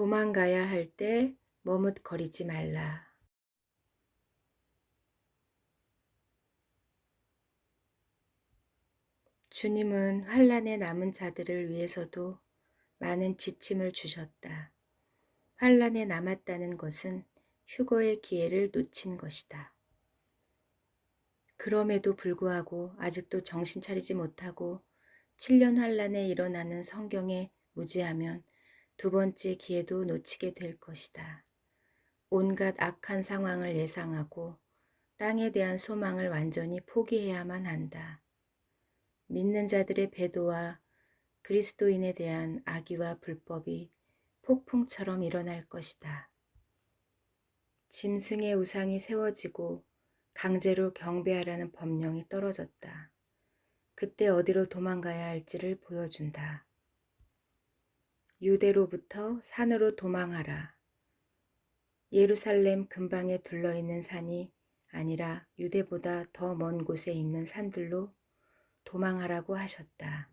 도망가야 할 때 머뭇거리지 말라. 주님은 환란에 남은 자들을 위해서도 많은 지침을 주셨다. 환란에 남았다는 것은 휴거의 기회를 놓친 것이다. 그럼에도 불구하고 아직도 정신 차리지 못하고 7년 환란에 일어나는 성경에 무지하면 두 번째 기회도 놓치게 될 것이다. 온갖 악한 상황을 예상하고 땅에 대한 소망을 완전히 포기해야만 한다. 믿는 자들의 배도와 그리스도인에 대한 악의와 불법이 폭풍처럼 일어날 것이다. 짐승의 우상이 세워지고 강제로 경배하라는 법령이 떨어졌다. 그때 어디로 도망가야 할지를 보여준다. 유대로부터 산으로 도망하라. 예루살렘 근방에 둘러 있는 산이 아니라 유대보다 더 먼 곳에 있는 산들로 도망하라고 하셨다.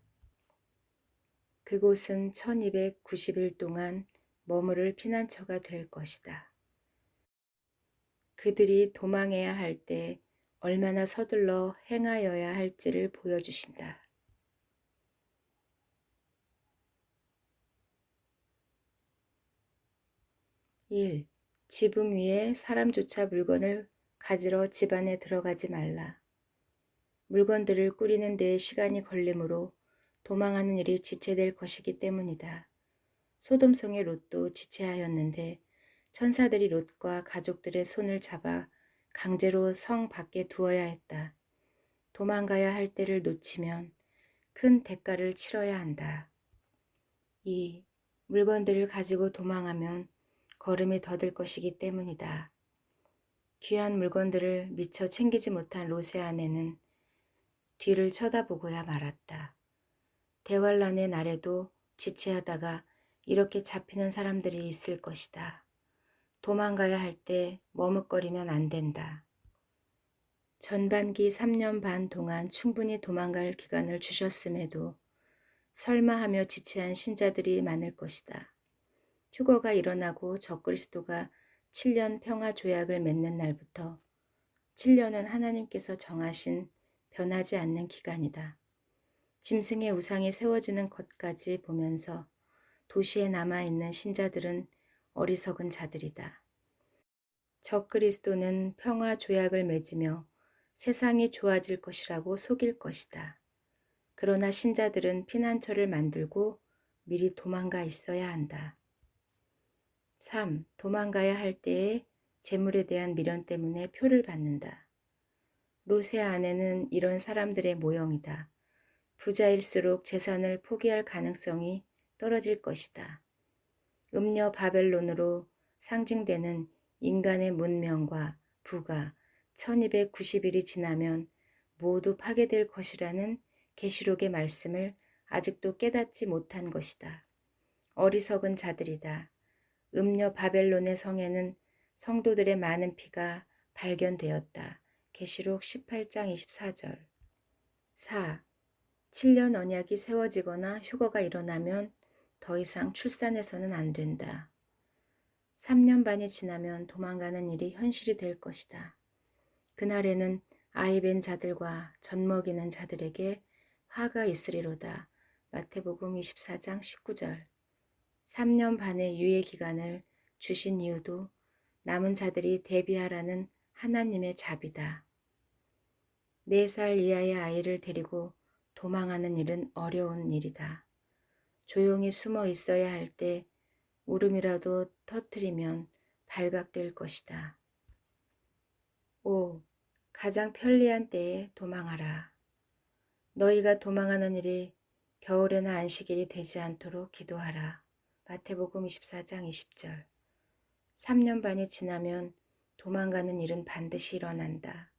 그곳은 1290일 동안 머무를 피난처가 될 것이다. 그들이 도망해야 할 때 얼마나 서둘러 행하여야 할지를 보여주신다. 일 지붕 위에 사람조차 물건을 가지러 집 안에 들어가지 말라. 물건들을 꾸리는 데에 시간이 걸리므로 도망하는 일이 지체될 것이기 때문이다. 소돔성의 롯도 지체하였는데 천사들이 롯과 가족들의 손을 잡아 강제로 성 밖에 두어야 했다. 도망가야 할 때를 놓치면 큰 대가를 치러야 한다. 2. 물건들을 가지고 도망하면 걸음이 더딜 것이기 때문이다. 귀한 물건들을 미처 챙기지 못한 롯의 아내는 뒤를 쳐다보고야 말았다. 대환란의 날에도 지체하다가 이렇게 잡히는 사람들이 있을 것이다. 도망가야 할 때 머뭇거리면 안 된다. 전반기 3년 반 동안 충분히 도망갈 기간을 주셨음에도 설마 하며 지체한 신자들이 많을 것이다. 휴거가 일어나고 적그리스도가 7년 평화 조약을 맺는 날부터 7년은 하나님께서 정하신 변하지 않는 기간이다. 짐승의 우상이 세워지는 것까지 보면서 도시에 남아있는 신자들은 어리석은 자들이다. 적그리스도는 평화 조약을 맺으며 세상이 좋아질 것이라고 속일 것이다. 그러나 신자들은 피난처를 만들고 미리 도망가 있어야 한다. 3. 도망가야 할 때에 재물에 대한 미련 때문에 표를 받는다. 롯의 아내는 이런 사람들의 모형이다. 부자일수록 재산을 포기할 가능성이 떨어질 것이다. 음녀 바벨론으로 상징되는 인간의 문명과 부가 1290일이 지나면 모두 파괴될 것이라는 계시록의 말씀을 아직도 깨닫지 못한 것이다. 어리석은 자들이다. 음녀 바벨론의 성에는 성도들의 많은 피가 발견되었다. 계시록 18장 24절 4. 7년 언약이 세워지거나 휴거가 일어나면 더 이상 출산해서는 안 된다. 3년 반이 지나면 도망가는 일이 현실이 될 것이다. 그날에는 아이 벤 자들과 젖먹이는 자들에게 화가 있으리로다. 마태복음 24장 19절 3년 반의 유예 기간을 주신 이유도 남은 자들이 대비하라는 하나님의 자비다. 4살 이하의 아이를 데리고 도망하는 일은 어려운 일이다. 조용히 숨어 있어야 할 때 울음이라도 터트리면 발각될 것이다. 5. 가장 편리한 때에 도망하라. 너희가 도망하는 일이 겨울에나 안식일이 되지 않도록 기도하라. 마태복음 24장 20절 3년 반이 지나면 도망가는 일은 반드시 일어난다.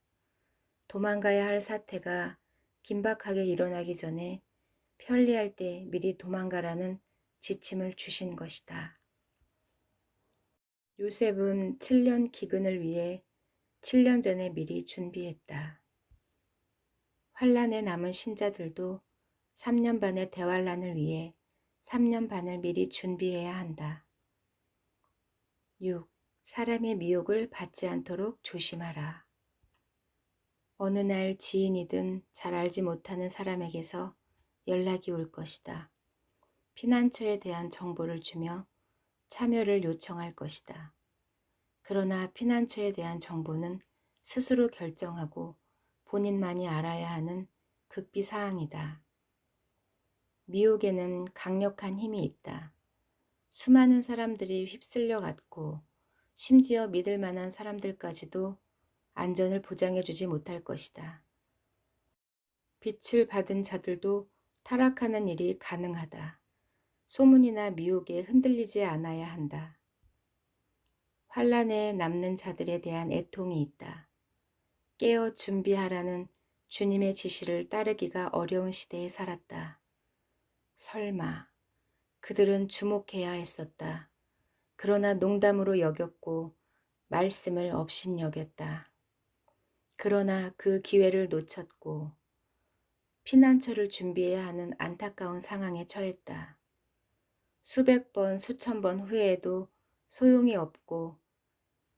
도망가야 할 사태가 긴박하게 일어나기 전에 편리할 때 미리 도망가라는 지침을 주신 것이다. 요셉은 7년 기근을 위해 7년 전에 미리 준비했다. 환란에 남은 신자들도 3년 반의 대환란을 위해 3년 반을 미리 준비해야 한다. 6. 사람의 미혹을 받지 않도록 조심하라. 어느 날 지인이든 잘 알지 못하는 사람에게서 연락이 올 것이다. 피난처에 대한 정보를 주며 참여를 요청할 것이다. 그러나 피난처에 대한 정보는 스스로 결정하고 본인만이 알아야 하는 극비 사항이다. 미혹에는 강력한 힘이 있다. 수많은 사람들이 휩쓸려 갔고 심지어 믿을 만한 사람들까지도 안전을 보장해 주지 못할 것이다. 빛을 받은 자들도 타락하는 일이 가능하다. 소문이나 미혹에 흔들리지 않아야 한다. 환란에 남는 자들에 대한 애통이 있다. 깨어 준비하라는 주님의 지시를 따르기가 어려운 시대에 살았다. 설마 그들은 주목해야 했었다. 그러나 농담으로 여겼고 말씀을 업신 여겼다. 그러나 그 기회를 놓쳤고 피난처를 준비해야 하는 안타까운 상황에 처했다. 수백 번, 수천 번 후에도 소용이 없고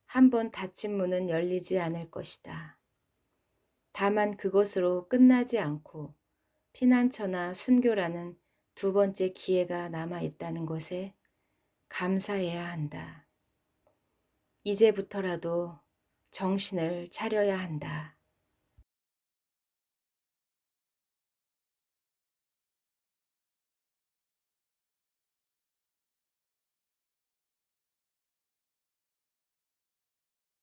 한 번 닫힌 문은 열리지 않을 것이다. 다만 그것으로 끝나지 않고 피난처나 순교라는 두 번째 기회가 남아 있다는 것에 감사해야 한다. 이제부터라도 정신을 차려야 한다.